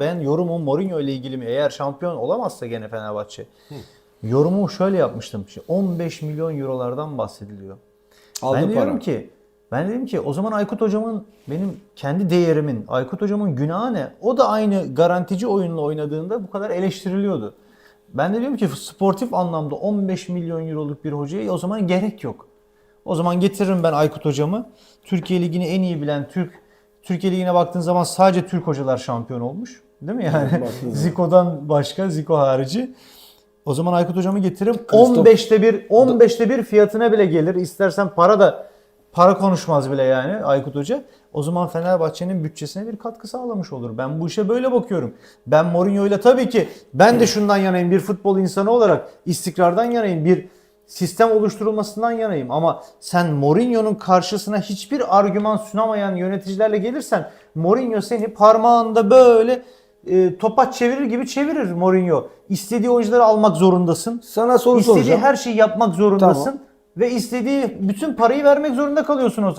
Ben yorumum Mourinho ile ilgili mi? Eğer şampiyon olamazsa gene Fenerbahçe. Yorumu şöyle yapmıştım. İşte 15 milyon eurolardan bahsediliyor. Aldı ben diyorum ki ben dedim ki o zaman Aykut hocamın benim kendi değerimin Aykut hocamın günahı ne? O da aynı garantici oyunla oynadığında bu kadar eleştiriliyordu. Ben de diyorum ki sportif anlamda 15 milyon euroluk bir hocaya o zaman gerek yok. O zaman getiririm ben Aykut hocamı. Türkiye Ligi'ni en iyi bilen Türk Türkiye Ligi'ne baktığın zaman sadece Türk hocalar şampiyon olmuş. Değil mi yani? baktığın zaman. Zico'dan başka, Zico harici. O zaman Aykut hocamı getiririm. Christoph- 15'te bir 15'te bir fiyatına bile gelir. İstersen para da para konuşmaz bile yani Aykut Hoca. O zaman Fenerbahçe'nin bütçesine bir katkı sağlamış olur. Ben bu işe böyle bakıyorum. Ben Mourinho ile tabii ki ben de şundan yanayım bir futbol insanı olarak istikrardan yanayım. Bir sistem oluşturulmasından yanayım. Ama sen Mourinho'nun karşısına hiçbir argüman sunamayan yöneticilerle gelirsen Mourinho seni parmağında böyle e, topaç çevirir gibi çevirir Mourinho. İstediği oyuncuları almak zorundasın. Sana soru İstediği soracağım. her şeyi yapmak zorundasın. Tamam. Ve istediği bütün parayı vermek zorunda kalıyorsun o zaman.